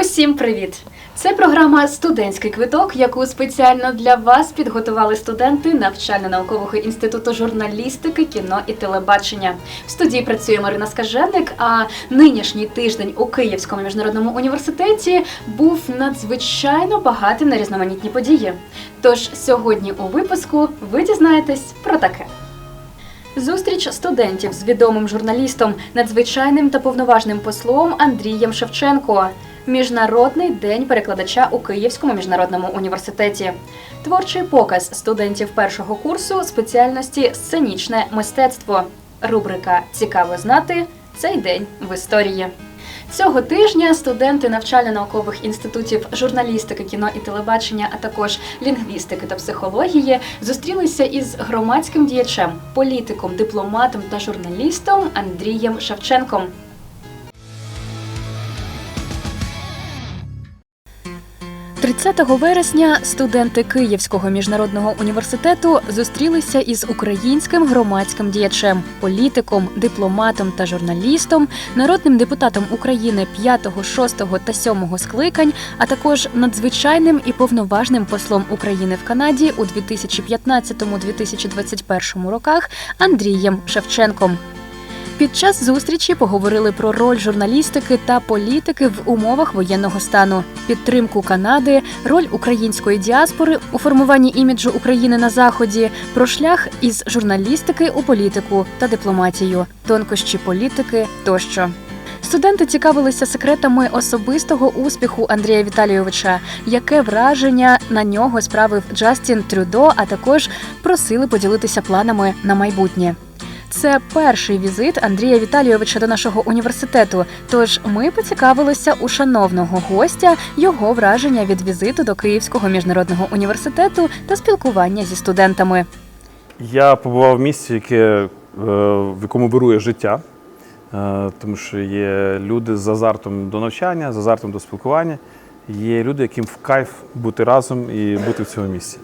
Усім привіт! Це програма Студентський квиток, яку спеціально для вас підготували студенти навчально-наукового інституту журналістики, кіно і телебачення. В студії працює Марина Скаженик. А нинішній тиждень у Київському міжнародному університеті був надзвичайно багатим на різноманітні події. Тож сьогодні у випуску ви дізнаєтесь про таке. Зустріч студентів з відомим журналістом, надзвичайним та повноважним послом Андрієм Шевченко. Міжнародний день перекладача у Київському міжнародному університеті. Творчий показ студентів першого курсу спеціальності сценічне мистецтво. Рубрика Цікаво знати цей день в історії. Цього тижня студенти навчально-наукових інститутів журналістики, кіно і телебачення, а також лінгвістики та психології зустрілися із громадським діячем, політиком, дипломатом та журналістом Андрієм Шевченком. – 30 вересня студенти Київського міжнародного університету зустрілися із українським громадським діячем, політиком, дипломатом та журналістом, народним депутатом України 5, 6 та 7 скликань, а також надзвичайним і повноважним послом України в Канаді у 2015-2021 роках Андрієм Шевченком. Під час зустрічі поговорили про роль журналістики та політики в умовах воєнного стану, підтримку Канади, роль української діаспори у формуванні іміджу України на заході, про шлях із журналістики у політику та дипломатію, тонкощі політики тощо. Студенти цікавилися секретами особистого успіху Андрія Віталійовича, яке враження на нього справив Джастін Трюдо, а також просили поділитися планами на майбутнє. Це перший візит Андрія Віталійовича до нашого університету. Тож ми поцікавилися у шановного гостя його враження від візиту до Київського міжнародного університету та спілкування зі студентами. Я побував в місці, яке, е, в якому вирує життя, е, тому що є люди з азартом до навчання, з азартом до спілкування. Є люди, яким в кайф бути разом і бути в цьому місці.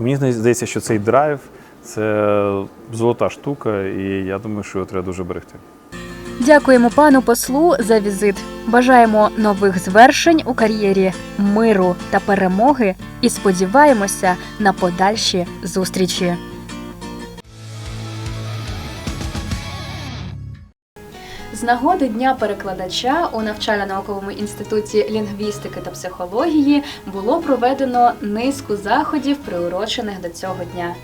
І мені здається, що цей драйв це золота штука, і я думаю, що його треба дуже берегти. Дякуємо пану послу за візит. Бажаємо нових звершень у кар'єрі, миру та перемоги і сподіваємося на подальші зустрічі. З нагоди Дня перекладача у навчально-науковому інституті лінгвістики та психології було проведено низку заходів, приурочених до цього дня.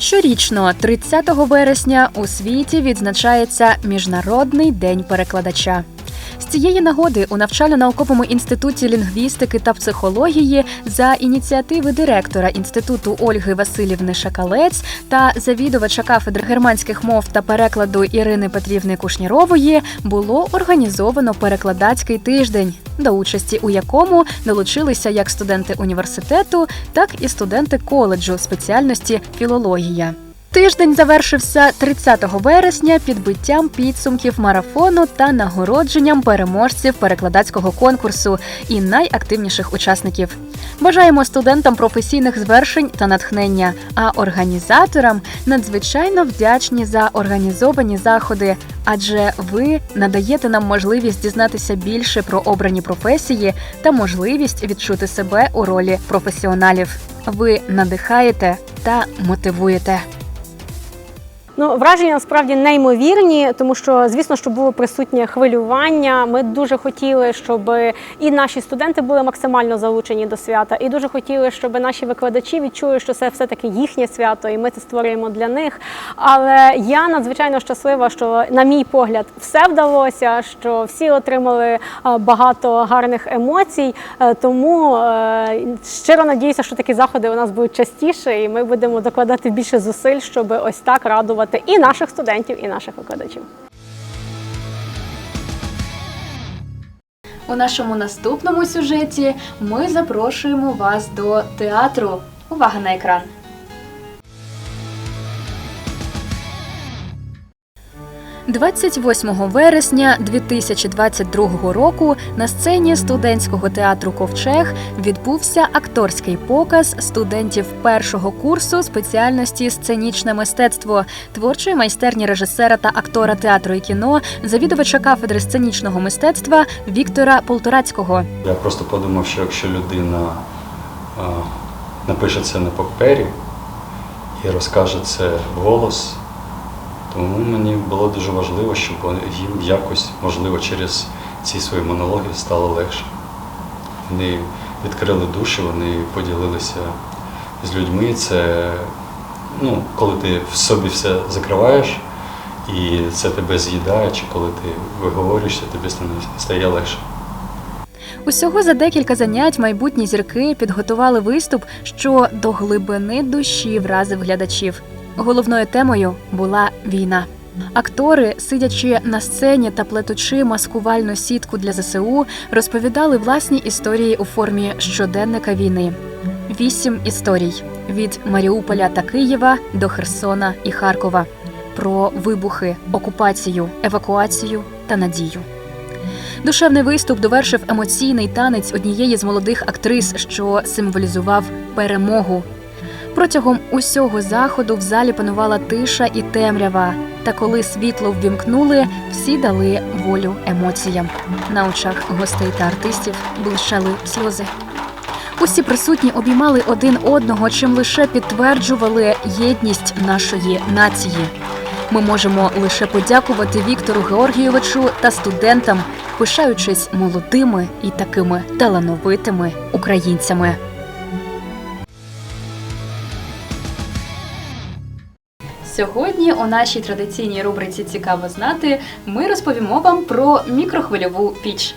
Щорічно, 30 вересня, у світі відзначається Міжнародний день перекладача. З цієї нагоди у навчально-науковому інституті лінгвістики та психології за ініціативи директора інституту Ольги Васильівни Шакалець та завідувача кафедри германських мов та перекладу Ірини Петрівни Кушнірової було організовано перекладацький тиждень, до участі у якому долучилися як студенти університету, так і студенти коледжу спеціальності філологія. Тиждень завершився 30 вересня підбиттям підсумків марафону та нагородженням переможців перекладацького конкурсу і найактивніших учасників. Бажаємо студентам професійних звершень та натхнення, а організаторам надзвичайно вдячні за організовані заходи, адже ви надаєте нам можливість дізнатися більше про обрані професії та можливість відчути себе у ролі професіоналів. Ви надихаєте та мотивуєте. Ну, враження насправді неймовірні, тому що, звісно, що було присутнє хвилювання. Ми дуже хотіли, щоб і наші студенти були максимально залучені до свята, і дуже хотіли, щоб наші викладачі відчули, що це все-таки їхнє свято, і ми це створюємо для них. Але я надзвичайно щаслива, що, на мій погляд, все вдалося, що всі отримали е, багато гарних емоцій. Е, Тому е, щиро надіюся, що такі заходи у нас будуть частіше, і ми будемо докладати більше зусиль, щоб ось так радувати і наших студентів, і наших викладачів. У нашому наступному сюжеті ми запрошуємо вас до театру. Увага на екран. 28 вересня 2022 року на сцені студентського театру Ковчег відбувся акторський показ студентів першого курсу спеціальності сценічне мистецтво творчої майстерні режисера та актора театру і кіно, завідувача кафедри сценічного мистецтва Віктора Полторацького. Я просто подумав, що якщо людина напише це на папері і розкаже це вголос, тому мені було дуже важливо, щоб їм якось, можливо, через ці свої монологи стало легше. Вони відкрили душі, вони поділилися з людьми. Це ну, коли ти в собі все закриваєш і це тебе з'їдає, чи коли ти виговорюєшся, тобі стає легше. Усього за декілька занять майбутні зірки підготували виступ, що до глибини душі вразив глядачів. Головною темою була війна. Актори, сидячи на сцені та плетучи маскувальну сітку для ЗСУ, розповідали власні історії у формі щоденника війни. Вісім історій від Маріуполя та Києва до Херсона і Харкова про вибухи, окупацію, евакуацію та надію. Душевний виступ довершив емоційний танець однієї з молодих актрис, що символізував перемогу. Протягом усього заходу в залі панувала тиша і темрява. Та коли світло ввімкнули, всі дали волю емоціям. На очах гостей та артистів блищали сльози. Усі присутні обіймали один одного, чим лише підтверджували єдність нашої нації. Ми можемо лише подякувати Віктору Георгійовичу та студентам, пишаючись молодими і такими талановитими українцями. Сьогодні у нашій традиційній рубриці Цікаво знати ми розповімо вам про мікрохвильову піч.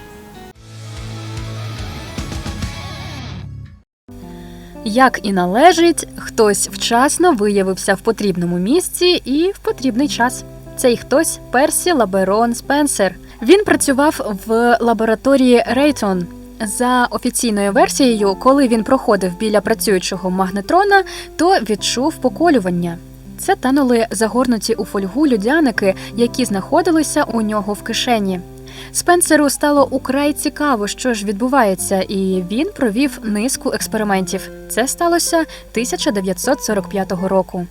Як і належить, хтось вчасно виявився в потрібному місці і в потрібний час. Цей хтось Персі Лаберон Спенсер. Він працював в лабораторії Рейтон. За офіційною версією, коли він проходив біля працюючого магнетрона, то відчув поколювання. Це танули загорнуті у фольгу людяники, які знаходилися у нього в кишені. Спенсеру стало украй цікаво, що ж відбувається, і він провів низку експериментів. Це сталося 1945 року.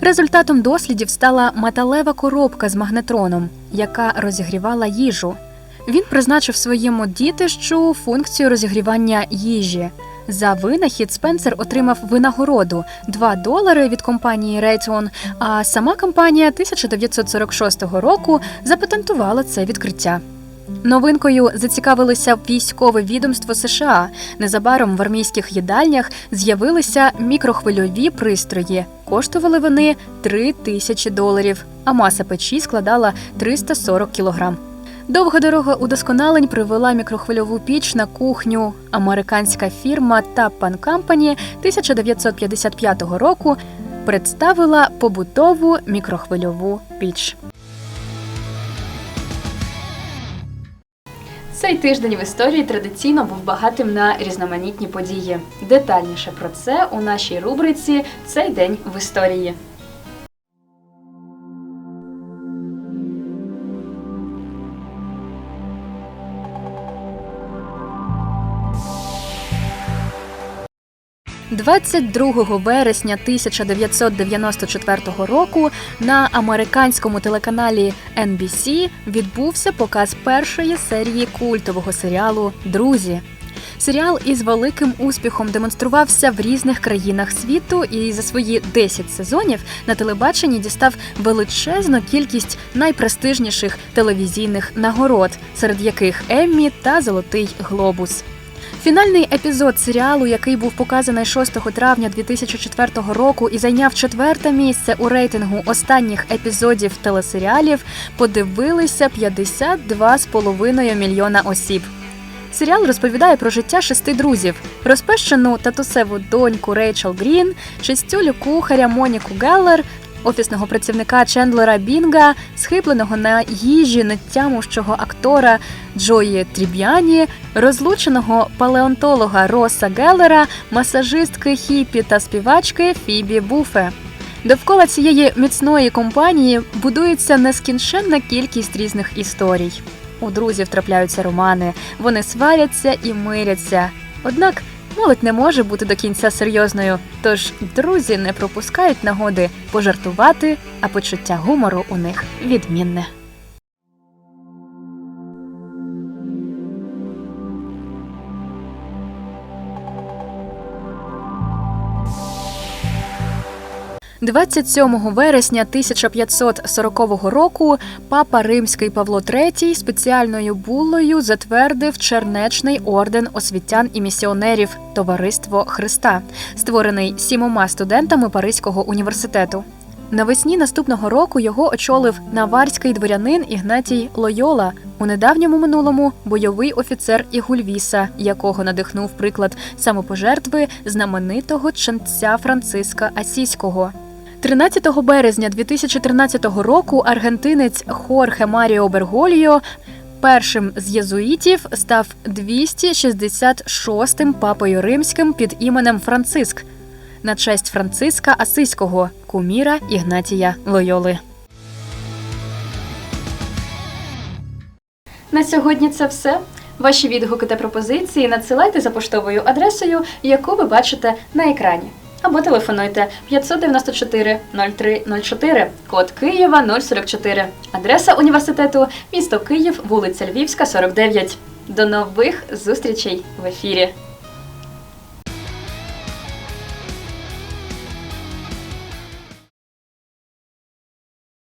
Результатом дослідів стала металева коробка з магнетроном, яка розігрівала їжу. Він призначив своєму дітищу функцію розігрівання їжі. За винахід Спенсер отримав винагороду 2 долари від компанії Raytheon, а сама компанія 1946 року запатентувала це відкриття. Новинкою зацікавилося військове відомство США. Незабаром в армійських їдальнях з'явилися мікрохвильові пристрої. Коштували вони 3 тисячі доларів, а маса печі складала 340 кілограм. Довга дорога удосконалень привела мікрохвильову піч на кухню. Американська фірма Tappan Company 1955 року представила побутову мікрохвильову піч. Цей тиждень в історії традиційно був багатим на різноманітні події. Детальніше про це у нашій рубриці Цей день в історії. – 22 вересня 1994 року на американському телеканалі NBC відбувся показ першої серії культового серіалу Друзі. Серіал із великим успіхом демонструвався в різних країнах світу і за свої 10 сезонів на телебаченні дістав величезну кількість найпрестижніших телевізійних нагород, серед яких Еммі та Золотий Глобус. Фінальний епізод серіалу, який був показаний 6 травня 2004 року і зайняв четверте місце у рейтингу останніх епізодів телесеріалів, подивилися 52,5 мільйона осіб. Серіал розповідає про життя шести друзів: розпещену татусеву доньку Рейчел Грін, чистюлю кухаря Моніку Геллер, офісного працівника Чендлера Бінга, схибленого на їжі нетямущого актора Джої Тріб'яні, розлученого палеонтолога Роса Геллера, масажистки хіпі та співачки Фібі Буфе. Довкола цієї міцної компанії будується нескінченна кількість різних історій. У друзів трапляються романи, вони сваряться і миряться. Однак молодь не може бути до кінця серйозною, тож друзі не пропускають нагоди пожартувати, а почуття гумору у них відмінне. – 27 вересня 1540 року папа Римський Павло III спеціальною буллою затвердив Чернечний орден освітян і місіонерів Товариство Христа, створений сімома студентами Паризького університету. Навесні наступного року його очолив наварський дворянин Ігнатій Лойола, у недавньому минулому бойовий офіцер Ігульвіса, якого надихнув приклад самопожертви знаменитого ченця Франциска Асійського. 13 березня 2013 року аргентинець Хорхе Маріо Бергольо першим з єзуїтів став 266-м папою римським під іменем Франциск на честь Франциска Асиського, куміра Ігнатія Лойоли. На сьогодні це все. Ваші відгуки та пропозиції надсилайте за поштовою адресою, яку ви бачите на екрані. Або телефонуйте 594 0304, код Києва 044. Адреса університету місто Київ, вулиця Львівська, 49. До нових зустрічей в ефірі.